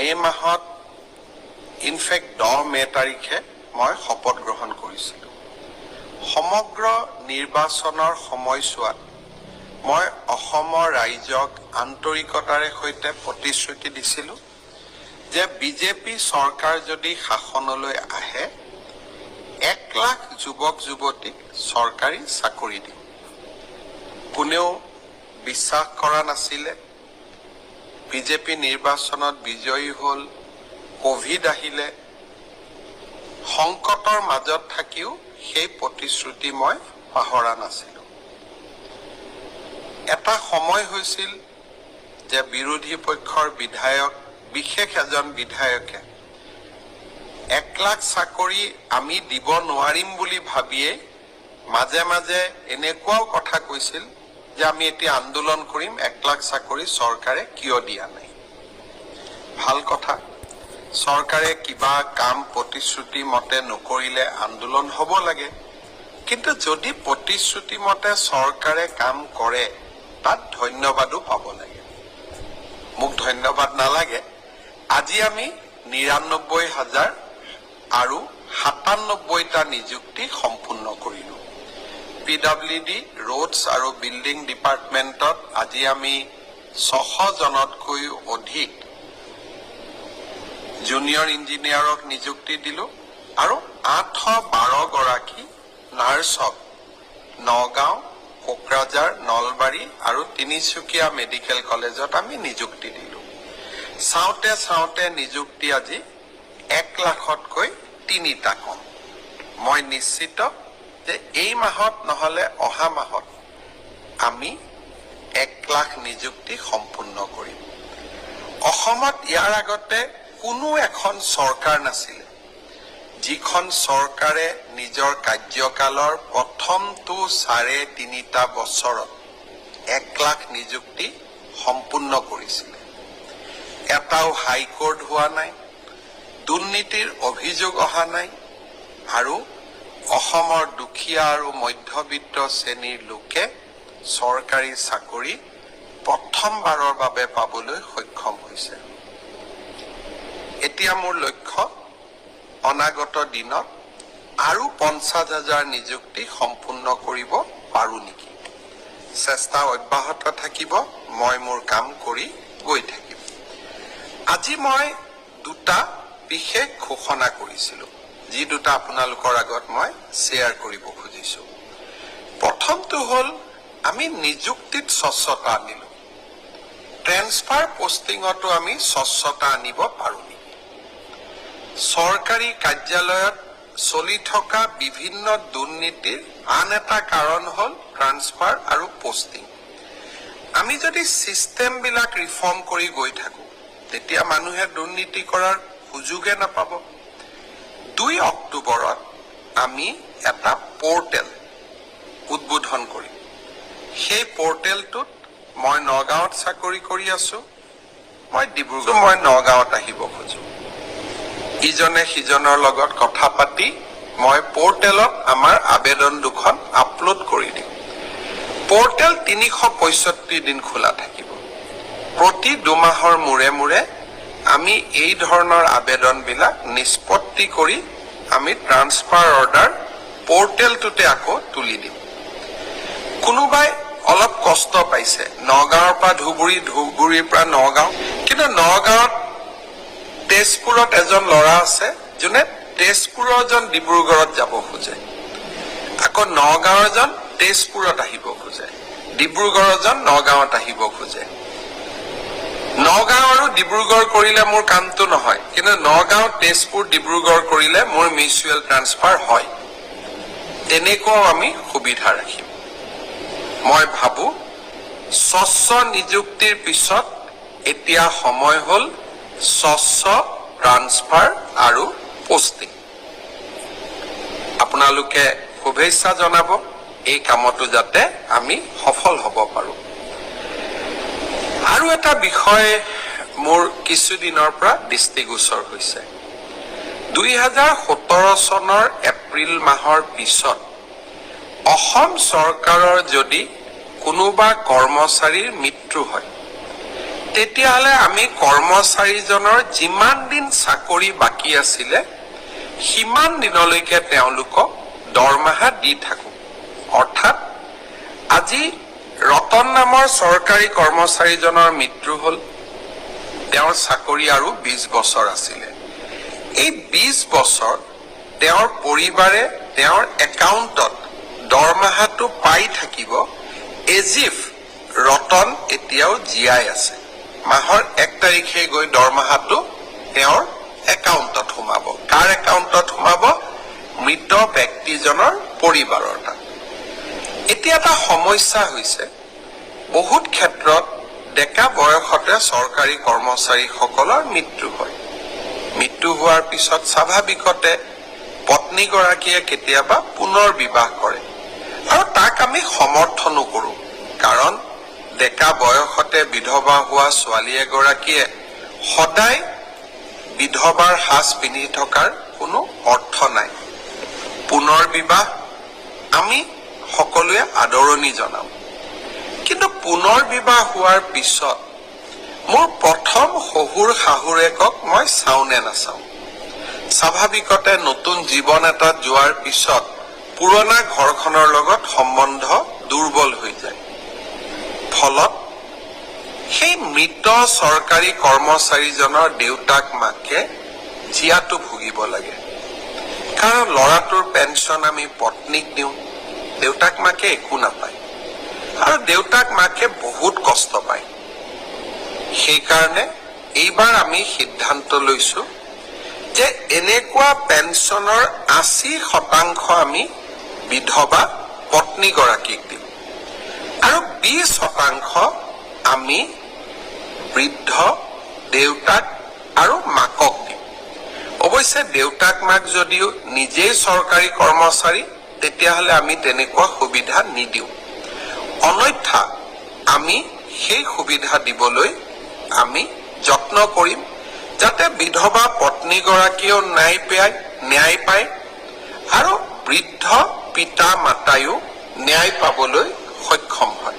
মে' মাহত ইনফেক্ট দহ মে' তাৰিখে মই শপত গ্ৰহণ কৰিছিলোঁ। সমগ্ৰ নিৰ্বাচনৰ সময়ছোৱাত মই অসমৰ ৰাইজক আন্তৰিকতাৰে সৈতে প্ৰতিশ্ৰুতি দিছিলোঁ যে বিজেপি চৰকাৰ যদি শাসনলৈ আহে এক লাখ যুৱক যুৱতীক চৰকাৰী চাকৰি দিম। কোনেও বিশ্বাস কৰা নাছিলে বিজেপি নিৰ্বাচনত বিজয়ী হ'ল কভিড আহিলে। সংকটৰ মাজত থাকিও সেই প্ৰতিশ্ৰুতি মই পাহৰা নাছিলোঁ। এটা সময় হৈছিল যে বিৰোধী পক্ষৰ বিধায়ক বিশেষ এজন বিধায়কে এক লাখ চাকৰি আমি দিব নোৱাৰিম বুলি ভাবিয়েই মাজে মাজে এনেকুৱাও কথা কৈছিল যে আমি এতিয়া আন্দোলন কৰিম এক লাখ চাকৰি চৰকাৰে কিয় দিয়া নাই? ভালো কথা। চৰকাৰে কিবা কাম প্ৰতিশ্ৰুতি মতে নকৰিলে আন্দোলন হ'ব লাগে। কিন্তু যদি প্ৰতিশ্ৰুতি মতে চৰকাৰে কাম কৰে, তাত ধন্যবাদো পাব লাগে। মোক ধন্যবাদ নালাগে। আজি আমি নিৰান্নব্বৈ হাজাৰ আৰু সাতান্নব্বৈটা নিযুক্তি সম্পূৰ্ণ কৰিলোঁ। পি ডাব্লিউ ডি ৰোডছ আৰু বিল্ডিং ডিপাৰ্টমেণ্টত আজি আমি ছশজনতকৈও অধিক জুনিয়ৰ ইঞ্জিনিয়াৰক নিযুক্তি দিলোঁ আৰু আঠশ বাৰগৰাকী নাৰ্ছক নগাঁও, কোকৰাঝাৰ, নলবাৰী আৰু তিনিচুকীয়া মেডিকেল কলেজত আমি নিযুক্তি দিলোঁ। চাওঁতে চাওঁতে নিযুক্তি আজি এক লাখতকৈ তিনিটা কম। মই নিশ্চিত যে এই মাহত নহ'লে অহা মাহত আমি এক লাখ নিযুক্তি সম্পূৰ্ণ কৰিম। অসমত ইয়াৰ আগতে কোনো এখন চৰকাৰ নাছিলে। যিখন চৰকাৰে নিজৰ কাৰ্যকালৰ প্ৰথমটো চাৰে তিনিটা বছৰত এক লাখ নিযুক্তি সম্পূৰ্ণ কৰিছিলে। এটাও হাইকোৰ্ট হোৱা নাই, দুৰ্নীতিৰ অভিযোগ অহা নাই আৰু অসমৰ দুখীয়া আৰু মধ্যবিত্ত শ্ৰেণীৰ লোকে চৰকাৰী চাকৰি প্ৰথমবাৰৰ বাবে পাবলৈ সক্ষম হৈছে। এতিয়া মোৰ লক্ষ্য অনাগত দিনত আৰু পঞ্চাছ হাজাৰ নিযুক্তি সম্পূৰ্ণ কৰিব পাৰো নেকি? চেষ্টা অব্যাহত থাকিব মই মোৰ কাম কৰি গৈ থাকিম। আজি মই দুটা বিশেষ ঘোষণা কৰিছিলোঁ। যি দুটা আপোনালোকৰ আগত মই শ্বেয়াৰ কৰিব খুজিছোঁ। প্ৰথমটো হ'ল, আমি নিযুক্তিত স্বচ্ছতা আনিলোঁ। ট্ৰেন্সফাৰ পষ্টিঙতো আমি স্বচ্ছতা আনিব পাৰোঁ নেকি চৰকাৰী কাৰ্যালয়ত চলি থকা বিভিন্ন দুৰ্নীতিৰ আন এটা কাৰণ হ'ল ট্ৰান্সফাৰ আৰু পষ্টিং আমি যদি ছিষ্টেমবিলাক ৰিফৰ্ম কৰি গৈ থাকোঁ, তেতিয়া মানুহে দুৰ্নীতি কৰাৰ সুযোগে নাপাব। দুই অক্টোবৰত আমি এটা পৰ্টেল উদ্বোধন কৰিম। সেই পৰ্টেলটোত মই নগাঁৱত চাকৰি কৰি আছো। মই ডিব্ৰুগড় মই নগাঁৱত আহিব খোজো। ইজনে সিজনৰ লগত কথা পাতি মই পৰ্টেলত আমাৰ আবেদন দুখন আপলোড কৰি দিম। পৰ্টেল তিনিশ পঁয়ষষ্ঠি দিন খোলা থাকিব। প্ৰতি দুমাহৰ মূৰে মূৰে আমি এই ধৰণৰ আবেদনবিলাক নিষ্পত্তি কৰি আমি ট্ৰান্সফাৰ অৰ্ডাৰ পৰ্টেলটোতে আকৌ তুলি দিম। কোনোবাই অলপ কষ্ট পাইছে, নগাঁৱৰ পৰা ধুবুৰী, ধুবুৰীৰ পৰা নগাঁও, কিন্তু নগাঁৱত তেজপুৰত এজন ল'ৰা আছে, যোনে তেজপুৰৰ এজন ডিব্ৰুগড়ত যাব খোজে। আকৌ নগাঁৱৰ এজন তেজপুৰত আহিব খোজে, ডিব্ৰুগড়ৰ এজন নগাঁৱত আহিব খোজে। নগাঁও আৰু ডিব্ৰুগড় কৰিলে মোৰ কামটো নহয়। কিন্তু নগাঁও তেজপুৰ ডিব্ৰুগড় কৰিলে মোৰ মিউচুৱেল ট্ৰান্সফাৰ হয়। তেনেকুৱাও আমি সুবিধা ৰাখিম। মই ভাবো স্বচ্ছ নিযুক্তিৰ পিছত এতিয়া সময় হ'ল স্বচ্ছ ট্ৰান্সফাৰ আৰু পষ্টিং আপোনালোকে শুভেচ্ছা জনাব এই কামতো যাতে আমি সফল হ'ব পাৰোঁ। আৰু এটা বিষয় মোৰ কিছুদিনৰ পৰা দৃষ্টিগোচৰ হৈছে। দুই হাজাৰ সোতৰ চনৰ এপ্ৰিল মাহৰ পিছত অসম চৰকাৰৰ যদি কোনোবা কৰ্মচাৰীৰ মৃত্যু হয় তেতিয়াহ'লে আমি কৰ্মচাৰীজনৰ যিমান দিন চাকৰি বাকী আছিলে সিমান দিনলৈকে তেওঁলোকক দৰমহা দি থাকো। অৰ্থাৎ আজি ৰতন নামৰ চৰকাৰী কৰ্মচাৰীজনৰ মৃত্যু হ'ল। তেওঁৰ চাকৰি আৰু বিশ বছৰ আছিলে। এই বিশ বছৰ তেওঁৰ পৰিবাৰে তেওঁৰ একাউণ্টত দৰমহাটো পাই থাকিব এজিফ ৰতন এতিয়াও জীয়াই আছে। মাহৰ এক তাৰিখে গৈ দৰমহাটো তেওঁৰ একাউণ্টত সোমাব। কাৰ একাউণ্টত সোমাব? মৃত ব্যক্তিজনৰ পৰিবাৰৰ তাত। এতিয়া এটা সমস্যা হৈছে। বহুত ক্ষেত্ৰত ডেকা বয়সতে চৰকাৰী কৰ্মচাৰীসকলৰ মৃত্যু হয়। মৃত্যু হোৱাৰ পিছত স্বাভাৱিকতে পত্নীগৰাকীয়ে কেতিয়াবা পুনৰ বিবাহ কৰে। আৰু তাক আমি সমৰ্থনো কৰোঁ। কাৰণ ডেকা বয়সতে বিধৱা হোৱা ছোৱালী এগৰাকীয়ে সদায় বিধৱাৰ সাজ পিন্ধি থকাৰ কোনো অৰ্থ নাই। পুনৰ বিবাহ আমি সকলোৱে আদৰণি জনাওঁ। কিন্তু পুনৰ বিবাহ হোৱাৰ পিছত মোৰ প্ৰথম শহুৰ শাহুৰেকক মই চাওঁ নে নাচাওঁ? স্বাভাৱিকতে নতুন জীৱন এটাত যোৱাৰ পিছত পুৰণা ঘৰখনৰ লগত সম্বন্ধ দুৰ্বল হৈ যায়। ফলত সেই মৃত চৰকাৰী কৰ্মচাৰীজনৰ দেউতাক মাকে জীয়াটো ভুগিব লাগে। কাৰণ ল'ৰাটোৰ পেঞ্চন আমি পত্নীক দিওঁ। দেউতাক মাকে একো নাপায়। আৰু দেউতাক মাকে বহুত কষ্ট পায়। সেইকাৰণে এইবাৰ আমি সিদ্ধান্ত লৈছো যে এনেকুৱা পেঞ্চনৰ আশী শতাংশ আমি বিধৱা পত্নীগৰাকীক দিম। আৰু বিশ শতাংশ আমি বৃদ্ধ দেউতাক আৰু মাকক দিম। অৱশ্যে দেউতাক মাক যদিও নিজেই চৰকাৰী কৰ্মচাৰী তেতিয়াহ'লে আমি তেনেকুৱা সুবিধা নিদিওঁ। অন্যথা আমি সেই সুবিধা দিবলৈ আমি যত্ন কৰিম, যাতে বিধৱা পত্নীগৰাকীয়েও ন্যায় পায় ন্যায় পায়, আৰু বৃদ্ধ পিতা মাতায়ো ন্যায় পাবলৈ সক্ষম হয়।